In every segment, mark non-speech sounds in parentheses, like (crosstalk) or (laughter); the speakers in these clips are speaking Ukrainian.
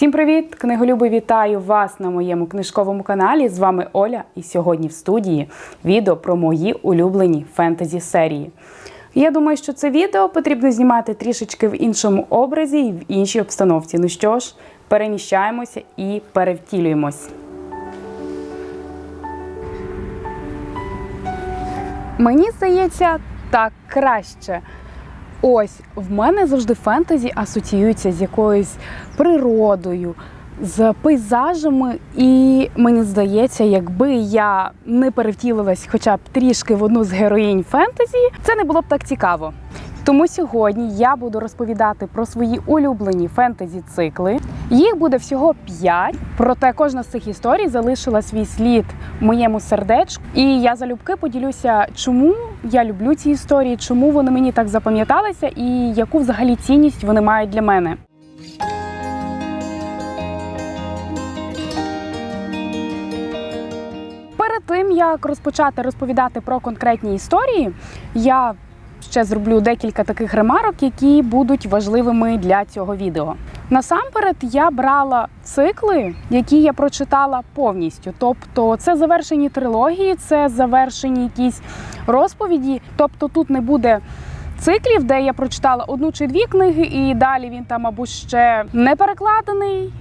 Всім привіт! Книголюби, вітаю вас на моєму книжковому каналі. З вами Оля, і сьогодні в студії відео про мої улюблені фентезі серії. Я думаю, що це відео потрібно знімати трішечки в іншому образі і в іншій обстановці. Ну що ж, переміщаємося і перевтілюємось. Мені здається, так краще. Ось в мене завжди фентезі асоціюються з якоюсь природою, з пейзажами, і мені здається, якби я не перевтілилась хоча б трішки в одну з героїнь фентезі, це не було б так цікаво. Тому сьогодні я буду розповідати про свої улюблені фентезі цикли. Їх буде всього п'ять, проте кожна з цих історій залишила свій слід моєму сердечку. І я залюбки поділюся, чому я люблю ці історії, чому вони мені так запам'яталися, і яку взагалі цінність вони мають для мене. Перед тим як розпочати розповідати про конкретні історії, я ще зроблю декілька таких ремарок, які будуть важливими для цього відео. Насамперед, я брала цикли, які я прочитала повністю. Тобто, це завершені трилогії, це завершені якісь розповіді. Тобто, тут не буде циклів, де я прочитала одну чи дві книги, і далі він там або ще не перекладений,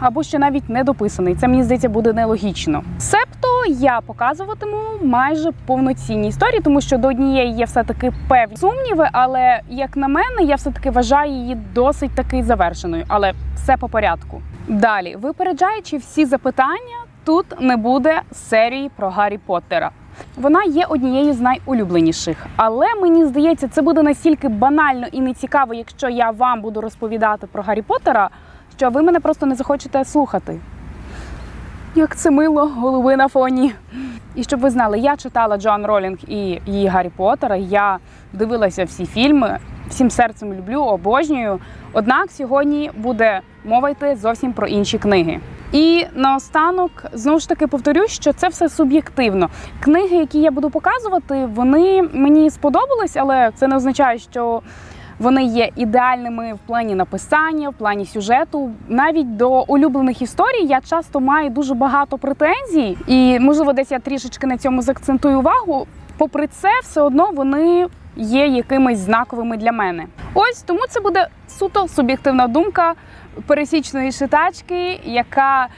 або ще навіть не дописаний. Це мені здається буде нелогічно. Себто я показуватиму майже повноцінні історії, тому що до однієї є все таки певні сумніви, але як на мене, я все таки вважаю її досить таки завершеною. Але все по порядку. Далі, випереджаючи всі запитання, тут не буде серії про Гаррі Поттера. Вона є однією з найулюбленіших, але мені здається, це буде настільки банально і нецікаво, якщо я вам буду розповідати про Гаррі Поттера, що ви мене просто не захочете слухати. Як це мило, голови на фоні. І щоб ви знали, я читала Джоан Ролінг і її Гаррі Поттера. Я дивилася всі фільми, всім серцем люблю, обожнюю. Однак сьогодні буде мова йти зовсім про інші книги. І наостанок знову ж таки повторю, що це все суб'єктивно. Книги, які я буду показувати, вони мені сподобались, але це не означає, що вони є ідеальними в плані написання, в плані сюжету. Навіть до улюблених історій я часто маю дуже багато претензій, і можливо, десь я трішечки на цьому заакцентую увагу. Попри це, все одно вони є якимись знаковими для мене. Ось тому це буде суто суб'єктивна думка пересічної читачки, яка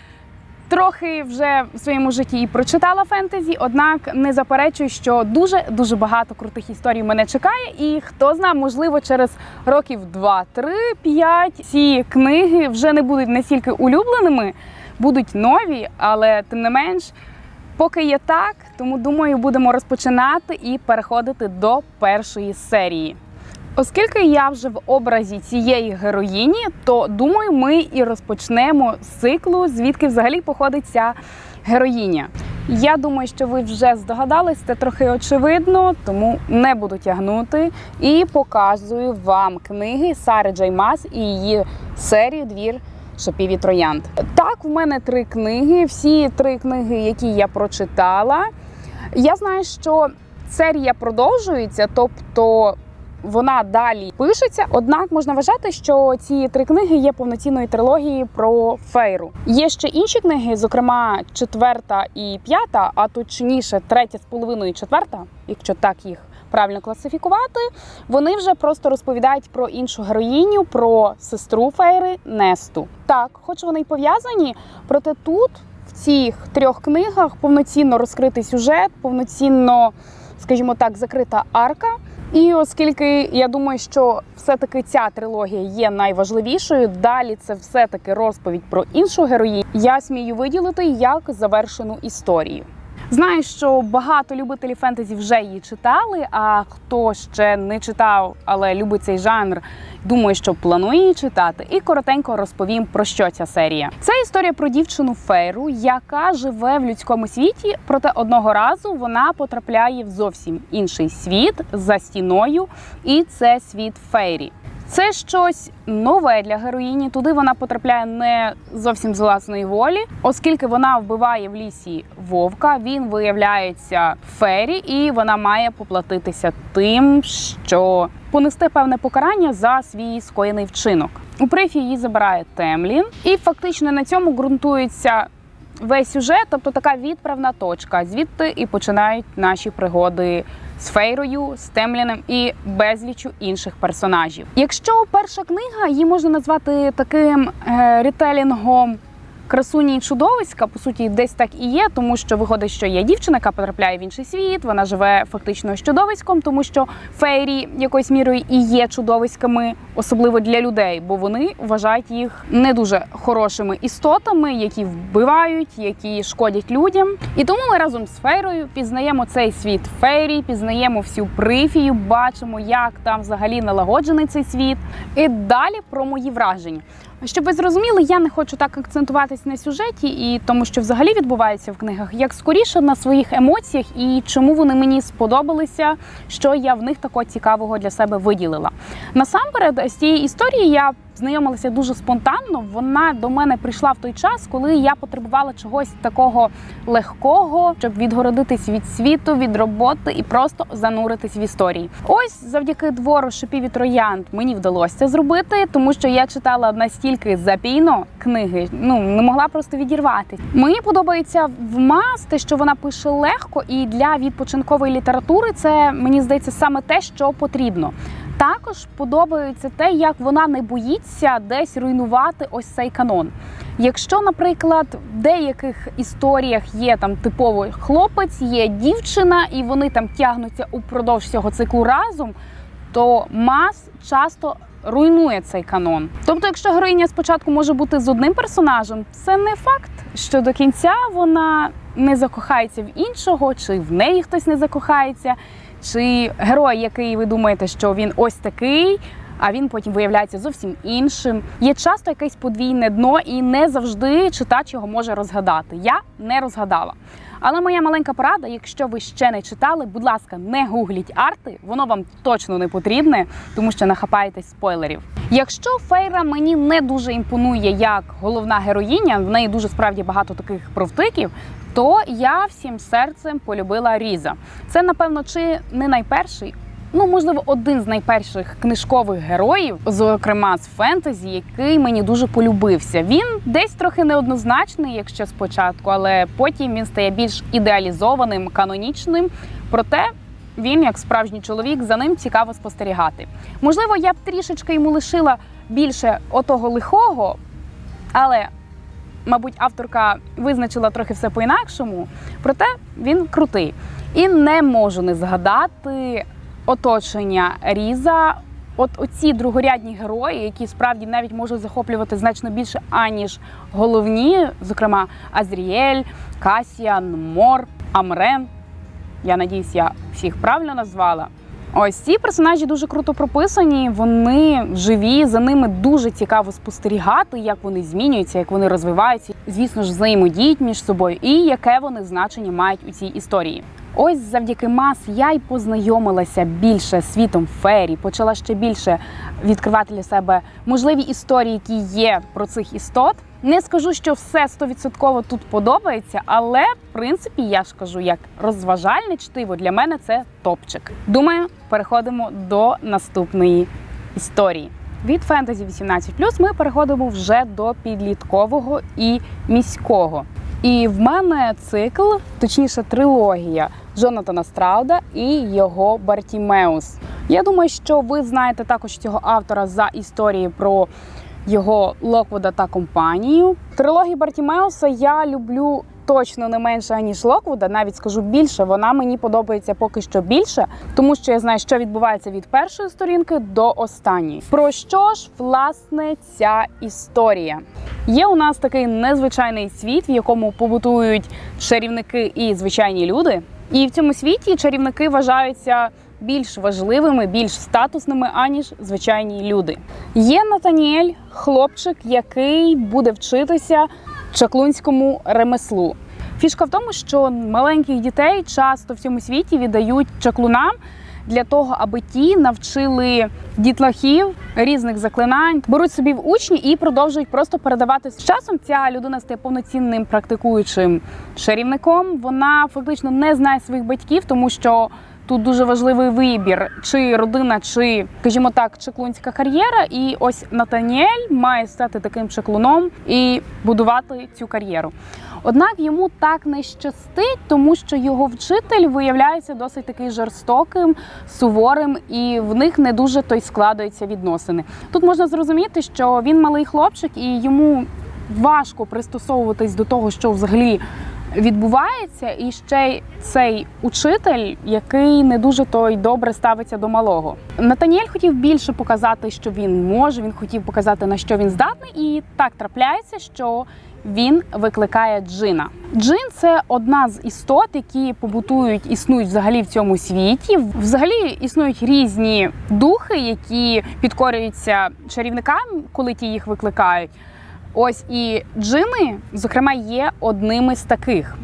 трохи вже в своєму житті і прочитала фентезі, однак не заперечую, що дуже дуже багато крутих історій мене чекає. І хто знає, можливо, через років 2, 3, 5 ці книги вже не будуть настільки улюбленими, будуть нові, але тим не менш. Поки є так, тому думаю, будемо розпочинати і переходити до першої серії. Оскільки я вже в образі цієї героїні, то думаю, ми і розпочнемо з циклу, звідки взагалі походить ця героїня. Я думаю, що ви вже здогадались, це трохи очевидно, тому не буду тягнути і показую вам книги Сари Джаймас і її серію Двір шипів і троянд. Так, в мене три книги. Всі три книги, які я прочитала. Я знаю, що серія продовжується, тобто вона далі пишеться. Однак можна вважати, що ці три книги є повноцінною трилогією про фейру. Є ще інші книги, зокрема четверта і п'ята, а точніше, третя з половиною четверта, якщо так їх правильно класифікувати. Вони вже просто розповідають про іншу героїню, про сестру Фейри Несту. Так, хоч вони й пов'язані, проте тут в цих трьох книгах повноцінно розкритий сюжет, повноцінно, скажімо так, закрита арка. І оскільки я думаю, що все-таки ця трилогія є найважливішою, далі це все-таки розповідь про іншу героїню, я смію виділити як завершену історію. Знаю, що багато любителів фентезі вже її читали. А хто ще не читав, але любить цей жанр, думаю, що планує її читати. І коротенько розповім про що ця серія. Це історія про дівчину Фейру, яка живе в людському світі, проте одного разу вона потрапляє в зовсім інший світ за стіною, і це світ Фейрі. Це щось нове для героїні. Туди вона потрапляє не зовсім з власної волі, оскільки вона вбиває в лісі вовка. Він виявляється фері, і вона має поплатитися тим, що понести певне покарання за свій скоєний вчинок. У прифі її забирає Темлін, і фактично на цьому ґрунтується весь сюжет, тобто така відправна точка. Звідти і починають наші пригоди з Фейрою, з темляним і безлічю інших персонажів. Якщо перша книга її можна назвати таким е, ретелінгом красуні і чудовиська, по суті, десь так і є, тому що виходить, що є дівчина, яка потрапляє в інший світ, вона живе фактично з чудовиськом, тому що фейрі якоюсь мірою і є чудовиськами, особливо для людей, бо вони вважають їх не дуже хорошими істотами, які вбивають, які шкодять людям. І тому ми разом з фейрою пізнаємо цей світ фейрі, пізнаємо всю прифію, бачимо, як там взагалі налагоджений цей світ. І далі про мої враження. Щоб ви зрозуміли, я не хочу так акцентуватись на сюжеті, і тому, що взагалі відбувається в книгах, як скоріше на своїх емоціях і чому вони мені сподобалися, що я в них такого цікавого для себе виділила. Насамперед, з цієї історії я знайомилася дуже спонтанно. Вона до мене прийшла в той час, коли я потребувала чогось такого легкого, щоб відгородитись від світу, від роботи і просто зануритись в історії. Ось завдяки двору шипів і троянд мені вдалося це зробити, тому що я читала настільки запійно книги, ну не могла просто відірватись. Мені подобається в Мас те, що вона пише легко, і для відпочинкової літератури це мені здається саме те, що потрібно. Також подобається те, як вона не боїться десь руйнувати ось цей канон. Якщо, наприклад, в деяких історіях є там типово хлопець, є дівчина, і вони там тягнуться упродовж цього циклу разом, то мас часто руйнує цей канон. Тобто, якщо героїня спочатку може бути з одним персонажем, це не факт, що до кінця вона не закохається в іншого, чи в неї хтось не закохається, чи герой, який ви думаєте, що він ось такий. А він потім виявляється зовсім іншим. Є часто якесь подвійне дно, і не завжди читач його може розгадати. Я не розгадала. Але моя маленька порада, якщо ви ще не читали, будь ласка, не гугліть арти, воно вам точно не потрібне, тому що нахапаєтесь спойлерів. Якщо Фейра мені не дуже імпонує як головна героїня, в неї дуже справді багато таких провтиків. То я всім серцем полюбила Різа. Це, напевно, чи не найперший, ну можливо, один з найперших книжкових героїв, зокрема з фентезі, який мені дуже полюбився. Він десь трохи неоднозначний, якщо спочатку, але потім він стає більш ідеалізованим, канонічним. Проте він, як справжній чоловік, за ним цікаво спостерігати. Можливо, я б трішечки йому лишила більше отого лихого, але. Мабуть, авторка визначила трохи все по-інакшому, проте він крутий. І не можу не згадати оточення Різа. От оці другорядні герої, які справді навіть можуть захоплювати значно більше, аніж головні, зокрема Азріель, Касіан, Мор, Амрен. Я надіюсь, я всіх правильно назвала. Ось ці персонажі дуже круто прописані. Вони живі, за ними дуже цікаво спостерігати, як вони змінюються, як вони розвиваються. Звісно ж, взаємодіють між собою, і яке вони значення мають у цій історії. Ось завдяки мас я й познайомилася більше з світом фері, почала ще більше відкривати для себе можливі історії, які є про цих істот. Не скажу, що все стовідсотково тут подобається, але в принципі я ж кажу, як розважальне чтиво для мене це топчик. Думаю, переходимо до наступної історії. Від фентезі 18+, ми переходимо вже до підліткового і міського. І в мене цикл, точніше, трилогія Джонатана Страуда і його Бартімеус. Я думаю, що ви знаєте також цього автора за історії про його Локвуда та компанію. Трилогію Бартімеуса я люблю точно не менше ніж Локвуда, навіть скажу більше. Вона мені подобається поки що більше, тому що я знаю, що відбувається від першої сторінки до останньої. Про що ж власне ця історія? Є у нас такий незвичайний світ, в якому побутують чарівники і звичайні люди. І в цьому світі чарівники вважаються більш важливими, більш статусними, аніж звичайні люди. Є Натаніель, хлопчик, який буде вчитися чаклунському ремеслу. Фішка в тому, що маленьких дітей часто в цьому світі віддають чаклунам для того, аби ті навчили дітлахів різних заклинань, беруть собі в учні і продовжують просто передавати з часом. Ця людина стає повноцінним практикуючим чарівником. Вона фактично не знає своїх батьків, тому що Тут дуже важливий вибір, чи родина, чи, скажімо так, чеклунська кар'єра. І ось Натаніель має стати таким чеклуном і будувати цю кар'єру. Однак йому так не щастить, тому що його вчитель виявляється досить такий жорстоким, суворим, і в них не дуже той складаються відносини. Тут можна зрозуміти, що він малий хлопчик, і йому важко пристосовуватись до того, що взагалі відбувається, і ще цей учитель, який не дуже той добре ставиться до малого. Натаніель хотів більше показати, що він може. Він хотів показати на що він здатний, і так трапляється, що він викликає джина. Джин це одна з істот, які побутують, існують взагалі в цьому світі. Взагалі існують різні духи, які підкорюються чарівникам, коли ті їх викликають. Ось і джини, зокрема, є одними з таких.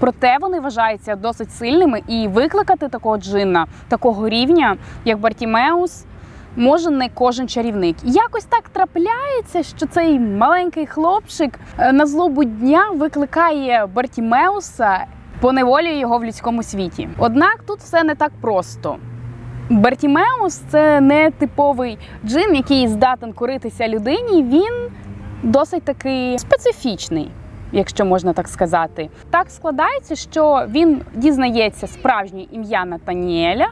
Проте вони вважаються досить сильними, і викликати такого джинна, такого рівня, як Бартімеус, може не кожен чарівник. Якось так трапляється, що цей маленький хлопчик е, на злобу дня викликає Бартімеуса, поневолює його в людському світі. Однак тут все не так просто. Бартімеус це не типовий джин, який здатен коритися людині. Він досить таки специфічний, якщо можна так сказати. Так складається, що він дізнається справжнє ім'я Натаніеля.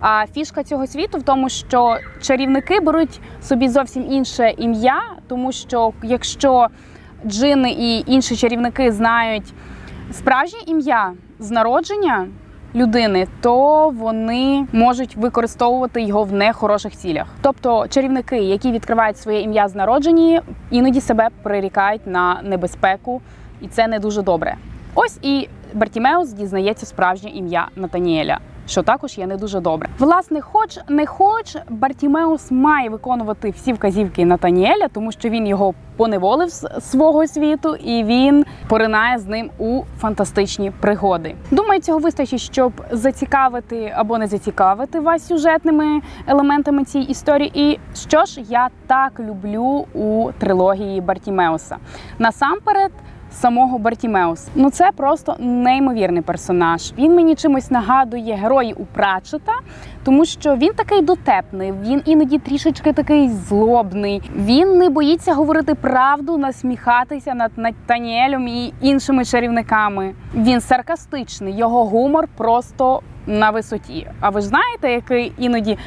А фішка цього світу в тому, що чарівники беруть собі зовсім інше ім'я, тому що якщо джини і інші чарівники знають справжнє ім'я з народження людини, то вони можуть використовувати його в нехороших цілях. Тобто чарівники, які відкривають своє ім'я з народження, іноді себе прирікають на небезпеку, і це не дуже добре. Ось і Бартімеус дізнається справжнє ім'я Натаніеля. Що також є не дуже добре. Власне, хоч не хоч, Бартімеус має виконувати всі вказівки Натаніеля, тому що він його поневолив з свого світу, і він поринає з ним у фантастичні пригоди. Думаю, цього вистачить, щоб зацікавити або не зацікавити вас сюжетними елементами цієї історії. І що ж я так люблю у трилогії Бартімеуса? Насамперед. Самого Бартімеуса. Ну це просто неймовірний персонаж. Він мені чимось нагадує герої у Пратчета, тому що він такий дотепний, він іноді трішечки такий злобний. Він не боїться говорити правду, насміхатися над Натаніелем і іншими чарівниками. Він саркастичний, його гумор просто на висоті. А ви ж знаєте, який іноді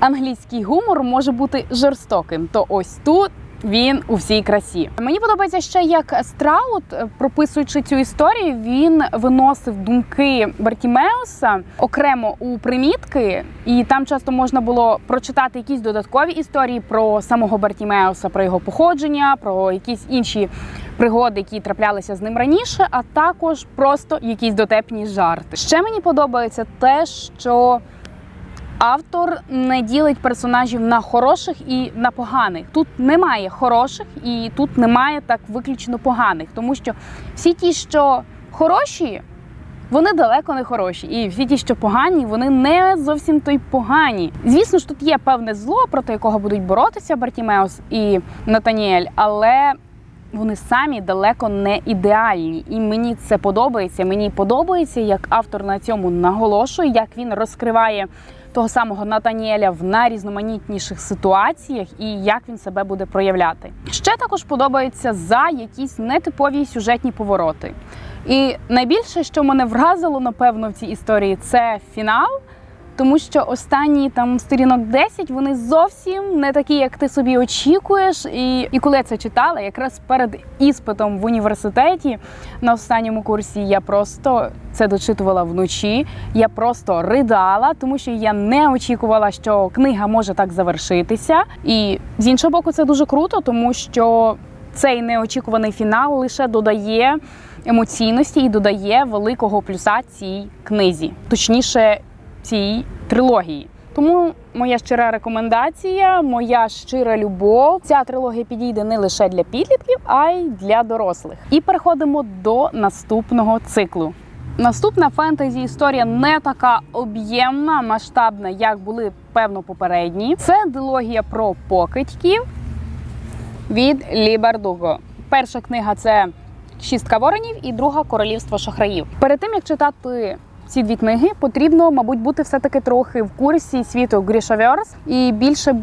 англійський гумор може бути жорстоким? То ось тут. Він у всій красі. Мені подобається ще як Страут, е, прописуючи цю історію, він виносив думки Бартімеуса окремо у примітки, і там часто можна було прочитати якісь додаткові історії про самого Бартімеуса, про його походження, про якісь інші пригоди, які траплялися з ним раніше, а також просто якісь дотепні жарти. Ще мені подобається те, що Автор не ділить персонажів на хороших і на поганих. Тут немає хороших і тут немає так виключно поганих, тому що всі ті, що хороші, вони далеко не хороші. І всі ті, що погані, вони не зовсім то й погані. Звісно ж, тут є певне зло, проти якого будуть боротися Бартімеус і Натаніель, але вони самі далеко не ідеальні. І мені це подобається. Мені подобається, як автор на цьому наголошує, як він розкриває того самого Натаніеля в найрізноманітніших ситуаціях і як він себе буде проявляти. Ще також подобається за якісь нетипові сюжетні повороти. І найбільше, що мене вразило, напевно, в цій історії, це фінал. Тому що останні там сторінок 10 вони зовсім не такі, як ти собі очікуєш. І і коли я це читала, якраз перед іспитом в університеті на останньому курсі я просто це дочитувала вночі. Я просто ридала, тому що я не очікувала, що книга може так завершитися. І з іншого боку, це дуже круто, тому що цей неочікуваний фінал лише додає емоційності і додає великого плюса цій книзі, точніше цій трилогії. Тому моя щира рекомендація, моя щира любов. Ця трилогія підійде не лише для підлітків, а й для дорослих. І переходимо до наступного циклу. Наступна фентезі історія не така об'ємна, масштабна, як були певно попередні. Це дилогія про покидьків від Лі Бардуго. Перша книга це Шістка воронів і друга королівство шахраїв. Перед тим як читати ці дві книги, потрібно, мабуть, бути все-таки трохи в курсі світу Грішаверс і більше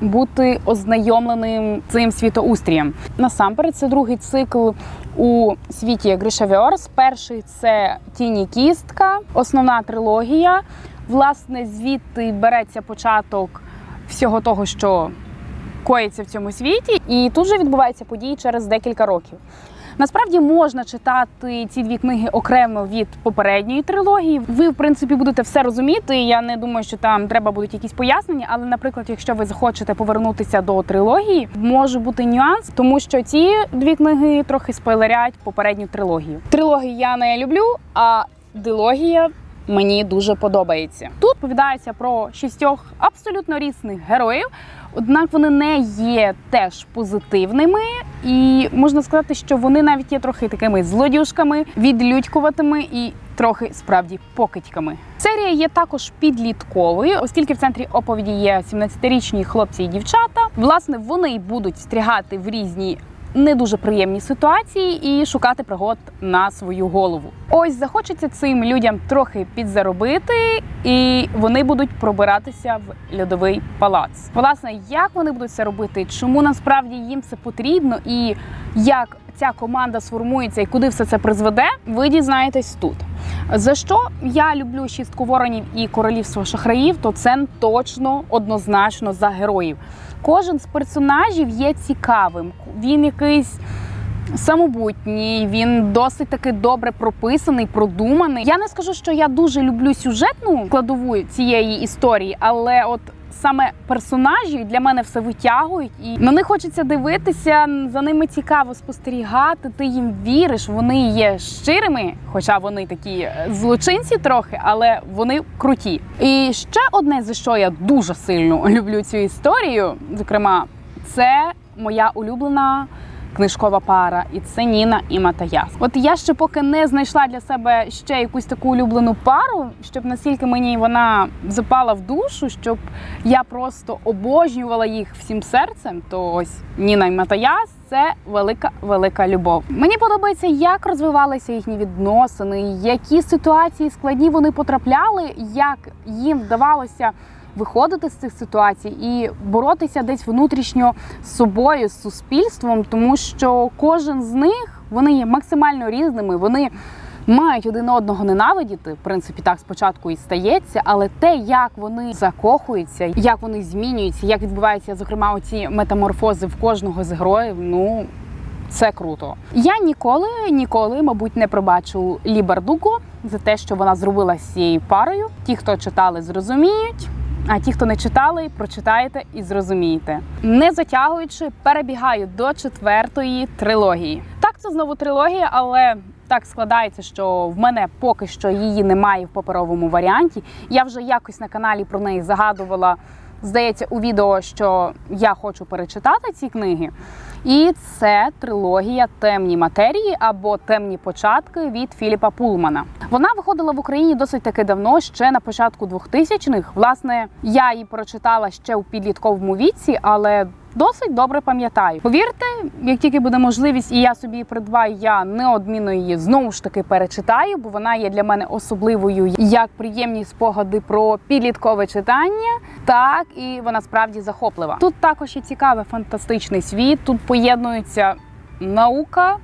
бути ознайомленим цим світоустрієм. Насамперед, це другий цикл у світі Грішаверс. Перший це Тіні Кістка, основна трилогія. Власне, звідти береться початок всього того, що коїться в цьому світі, і тут же відбуваються події через декілька років. Насправді можна читати ці дві книги окремо від попередньої трилогії. Ви, в принципі, будете все розуміти. Я не думаю, що там треба будуть якісь пояснення. Але, наприклад, якщо ви захочете повернутися до трилогії, може бути нюанс, тому що ці дві книги трохи спойлерять попередню трилогію. Трилогію я не люблю, а дилогія мені дуже подобається. Тут повідається про шістьох абсолютно різних героїв, однак вони не є теж позитивними, і можна сказати, що вони навіть є трохи такими злодюшками, відлюдькуватими і трохи справді покидьками. Серія є також підлітковою, оскільки в центрі оповіді є 17-річні хлопці і дівчата. Власне, вони будуть встрягати в різні не дуже приємні ситуації і шукати пригод на свою голову. Ось захочеться цим людям трохи підзаробити, і вони будуть пробиратися в льодовий палац. Власне, як вони будуть це робити, чому насправді їм це потрібно, і як ця команда сформується і куди все це призведе, ви дізнаєтесь тут. За що я люблю шістку воронів і королівство шахраїв, то це точно однозначно за героїв. Кожен з персонажів є цікавим. Він якийсь самобутній, він досить таки добре прописаний, продуманий. Я не скажу, що я дуже люблю сюжетну кладову цієї історії, але от саме персонажі для мене все витягують, і на них хочеться дивитися. За ними цікаво спостерігати. Ти їм віриш. Вони є щирими, хоча вони такі е, злочинці трохи, але вони круті. І ще одне за що я дуже сильно (laughs) люблю цю історію, зокрема, це моя улюблена книжкова пара, і це Ніна і Матаяс. От я ще поки не знайшла для себе ще якусь таку улюблену пару, щоб настільки мені вона запала в душу, щоб я просто обожнювала їх всім серцем. То ось Ніна і Матаяс. Це велика велика любов. Мені подобається, як розвивалися їхні відносини, які ситуації складні вони потрапляли, як їм вдавалося виходити з цих ситуацій і боротися десь внутрішньо з собою, з суспільством, тому що кожен з них вони є максимально різними. Вони мають один одного ненавидіти. В принципі, так спочатку і стається, але те, як вони закохуються, як вони змінюються, як відбуваються, зокрема, оці метаморфози в кожного з героїв, ну. Це круто. Я ніколи, ніколи, мабуть, не пробачу Лі за те, що вона зробила з цією парою. Ті, хто читали, зрозуміють. А ті, хто не читали, прочитаєте і зрозумієте. Не затягуючи, перебігаю до четвертої трилогії. Так, це знову трилогія, але так складається, що в мене поки що її немає в паперовому варіанті. Я вже якось на каналі про неї загадувала. Здається, у відео, що я хочу перечитати ці книги. І це трилогія Темні матерії або Темні початки від Філіпа Пулмана. Вона виходила в Україні досить таки давно, ще на початку 2000-х. Власне, я її прочитала ще у підлітковому віці, але досить добре пам'ятаю. Повірте, як тільки буде можливість, і я собі придбаю, я неодмінно її знову ж таки перечитаю, бо вона є для мене особливою як приємні спогади про підліткове читання, так і вона справді захоплива. Тут також є цікавий фантастичний світ. Тут поєднується наука,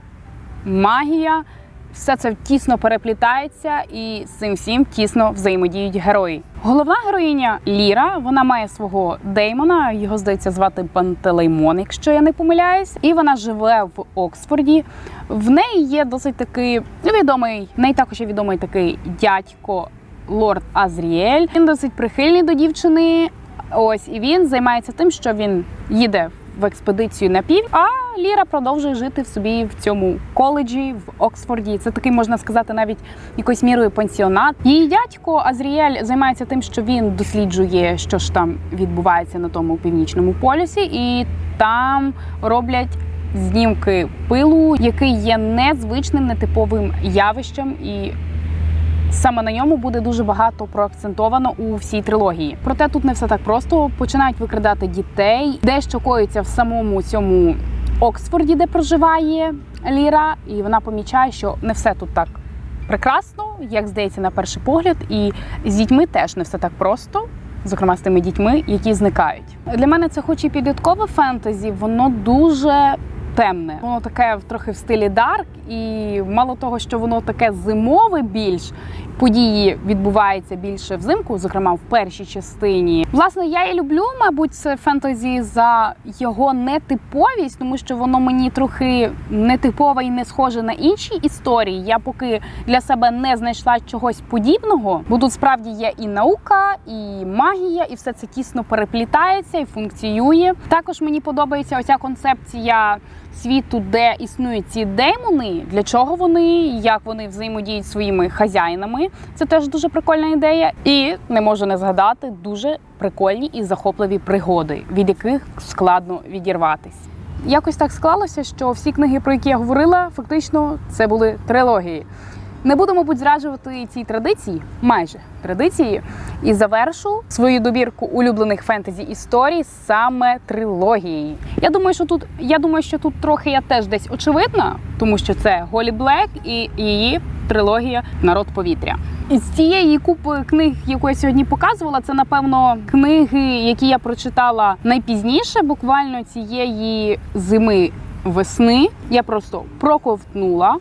магія. Все це тісно переплітається, і з цим всім тісно взаємодіють герої. Головна героїня Ліра, вона має свого Деймона, його здається звати Пантелеймон, якщо я не помиляюсь, і вона живе в Оксфорді. В неї є досить такий відомий, в неї також є відомий такий дядько Лорд Азріель. Він досить прихильний до дівчини. Ось і він займається тим, що він їде в експедицію на пів. А Ліра продовжує жити в собі в цьому коледжі в Оксфорді. Це такий можна сказати навіть якоюсь мірою пансіонат. Її дядько Азріель займається тим, що він досліджує, що ж там відбувається на тому північному полюсі, і там роблять. Знімки пилу, який є незвичним, нетиповим явищем, і Саме на ньому буде дуже багато проакцентовано у всій трилогії. Проте тут не все так просто. Починають викрадати дітей, дещо коїться в самому цьому Оксфорді, де проживає Ліра, і вона помічає, що не все тут так прекрасно. як здається, на перший погляд, і з дітьми теж не все так просто. Зокрема, з тими дітьми, які зникають. Для мене це, хоч і підліткове фентезі, воно дуже темне. Воно таке трохи в стилі дарк, і мало того, що воно таке зимове більш події відбуваються більше взимку, зокрема в першій частині. Власне, я і люблю, мабуть, це фентезі за його нетиповість, тому що воно мені трохи нетипове і не схоже на інші історії. Я поки для себе не знайшла чогось подібного, бо тут справді є і наука, і магія, і все це тісно переплітається і функціює. Також мені подобається оця концепція світу, де існують ці демони, для чого вони, як вони взаємодіють своїми хазяїнами. Це теж дуже прикольна ідея. І не можу не згадати дуже прикольні і захопливі пригоди, від яких складно відірватись. Якось так склалося, що всі книги, про які я говорила, фактично це були трилогії. Не буду, мабуть, зраджувати цій традиції, майже традиції, і завершу свою добірку улюблених фентезі історій саме трилогією. Я думаю, що тут я думаю, що тут трохи я теж десь очевидна, тому що це Голі Блек і її трилогія Народ повітря. Із цієї купи книг, яку я сьогодні показувала, це напевно книги, які я прочитала найпізніше, буквально цієї зими весни. Я просто проковтнула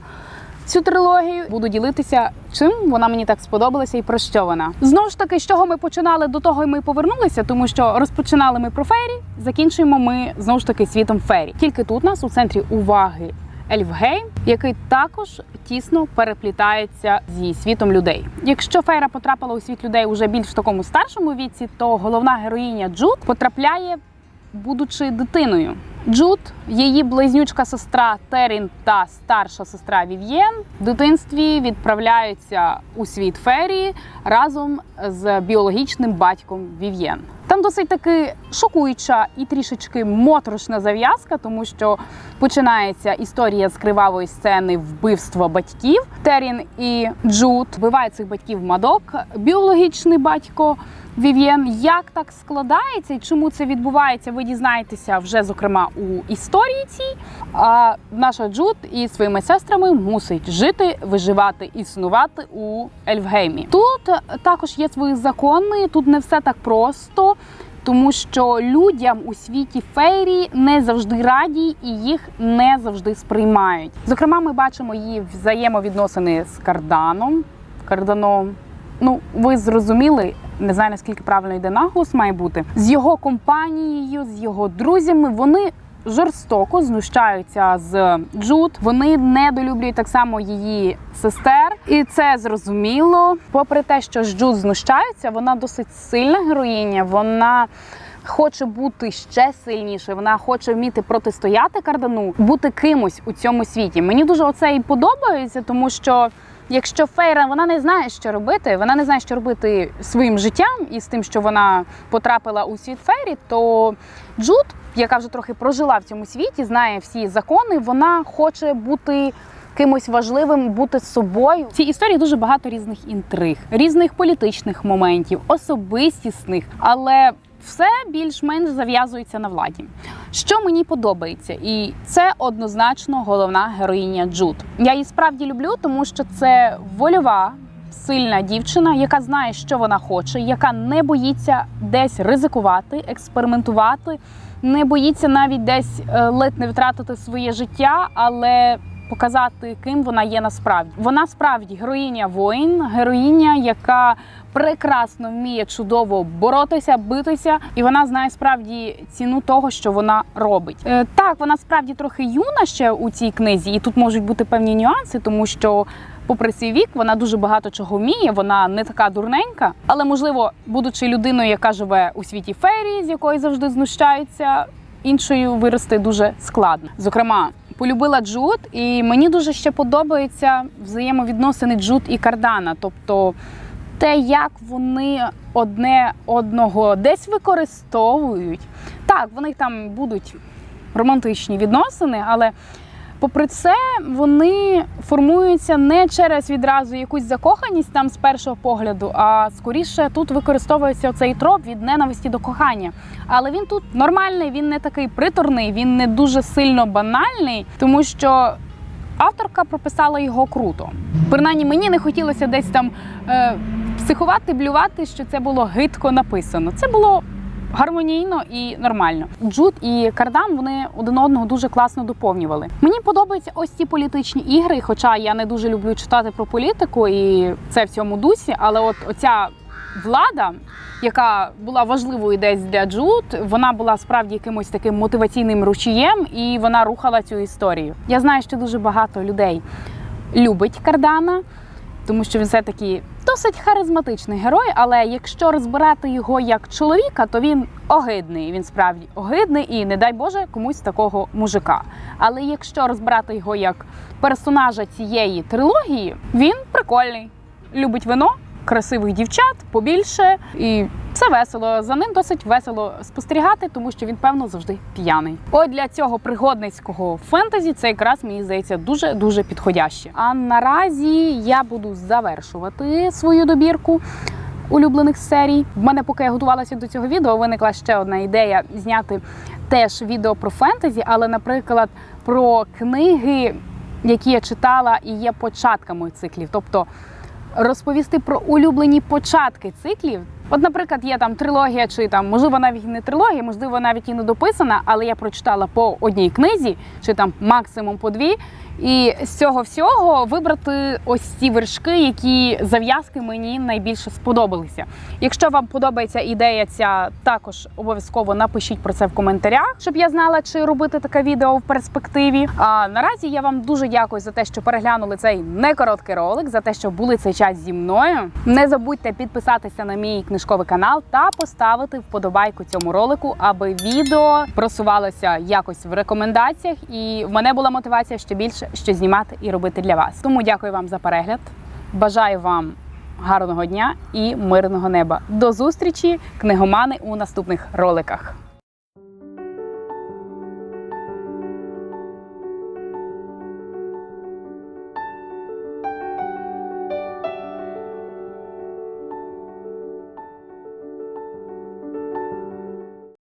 цю трилогію. Буду ділитися, чим вона мені так сподобалася і про що вона. Знову ж таки, з чого ми починали, до того й ми повернулися, тому що розпочинали ми про фері, закінчуємо ми знову ж таки світом фері. Тільки тут нас у центрі уваги. Ельфгейм, який також тісно переплітається зі світом людей. Якщо Фейра потрапила у світ людей уже більш в такому старшому віці, то головна героїня Джуд потрапляє, будучи дитиною. Джуд, її близнючка сестра Терін та старша сестра Вів'єн в дитинстві відправляються у світ ферії разом з біологічним батьком Вів'єн. Там досить таки шокуюча і трішечки моторошна зав'язка, тому що починається історія з кривавої сцени вбивства батьків. Терін і Джуд вбивають цих батьків Мадок, біологічний батько. Вів'єн, як так складається і чому це відбувається, ви дізнаєтеся вже зокрема у історії цій. А наша Джуд із своїми сестрами мусить жити, виживати, існувати у Ельфгеймі. Тут також є свої закони, тут не все так просто. Тому що людям у світі фейрі не завжди раді і їх не завжди сприймають. Зокрема, ми бачимо її взаємовідносини з Карданом. Карданом, ну ви зрозуміли, не знаю наскільки правильно йде наголос, має бути з його компанією, з його друзями. Вони жорстоко знущаються з Джуд. Вони недолюблюють так само її сестер, і це зрозуміло. Попри те, що з Джуд знущаються, вона досить сильна героїня. Вона Хоче бути ще сильніше, вона хоче вміти протистояти кардану, бути кимось у цьому світі. Мені дуже оце і подобається, тому що якщо Фейра вона не знає, що робити, вона не знає, що робити своїм життям і з тим, що вона потрапила у світ Фейрі, то Джуд, яка вже трохи прожила в цьому світі, знає всі закони, вона хоче бути. Кимось важливим бути собою в цій історії дуже багато різних інтриг, різних політичних моментів, особистісних, але все більш-менш зав'язується на владі. Що мені подобається, і це однозначно головна героїня Джуд. Я її справді люблю, тому що це вольова. Сильна дівчина, яка знає, що вона хоче, яка не боїться десь ризикувати, експериментувати, не боїться навіть десь е, ледь не втратити своє життя, але показати, ким вона є насправді. Вона справді героїня воїн, героїня, яка прекрасно вміє чудово боротися, битися, і вона знає справді ціну того, що вона робить. Е, так, вона справді трохи юна ще у цій книзі, і тут можуть бути певні нюанси, тому що. Попри свій вік, вона дуже багато чого вміє, вона не така дурненька, але можливо, будучи людиною, яка живе у світі ферії, з якої завжди знущаються, іншою вирости дуже складно. Зокрема, полюбила Джуд, і мені дуже ще подобаються взаємовідносини Джуд і Кардана. Тобто те, як вони одне одного десь використовують. Так, в них там будуть романтичні відносини, але. Попри це, вони формуються не через відразу якусь закоханість там з першого погляду, а скоріше тут використовується цей троп від ненависті до кохання. Але він тут нормальний, він не такий приторний, він не дуже сильно банальний, тому що авторка прописала його круто. Принаймні мені не хотілося десь там е, психувати, блювати, що це було гидко написано. Це було гармонійно і нормально. Джуд і Кардам вони один одного дуже класно доповнювали. Мені подобаються ось ці політичні ігри, хоча я не дуже люблю читати про політику, і це в цьому дусі. Але от оця влада, яка була важливою десь для Джуд, вона була справді якимось таким мотиваційним ручієм, і вона рухала цю історію. Я знаю, що дуже багато людей любить Кардана, тому що він все-таки досить харизматичний герой. Але якщо розбирати його як чоловіка, то він огидний. Він справді огидний і, не дай Боже, комусь такого мужика. Але якщо розбирати його як персонажа цієї трилогії, він прикольний, любить вино. Красивих дівчат побільше, і це весело. За ним досить весело спостерігати, тому що він певно завжди п'яний. От для цього пригодницького фентезі це якраз мені здається дуже дуже підходяще. А наразі я буду завершувати свою добірку улюблених серій. В мене, поки я готувалася до цього відео, виникла ще одна ідея зняти теж відео про фентезі, але, наприклад, про книги, які я читала і є початками циклів. Тобто розповісти про улюблені початки циклів. От, наприклад, є там трилогія, чи там можливо навіть не трилогія, можливо, навіть і не дописана, але я прочитала по одній книзі, чи там максимум по дві. І з цього всього вибрати ось ці вершки, які зав'язки мені найбільше сподобалися. Якщо вам подобається ідея ця, також обов'язково напишіть про це в коментарях, щоб я знала, чи робити таке відео в перспективі. А наразі я вам дуже дякую за те, що переглянули цей некороткий ролик, за те, що були цей час зі мною. Не забудьте підписатися на мій книжковий канал та поставити вподобайку цьому ролику, аби відео просувалося якось в рекомендаціях, і в мене була мотивація ще більше що знімати і робити для вас. Тому дякую вам за перегляд. Бажаю вам гарного дня і мирного неба. До зустрічі, книгомани у наступних роликах.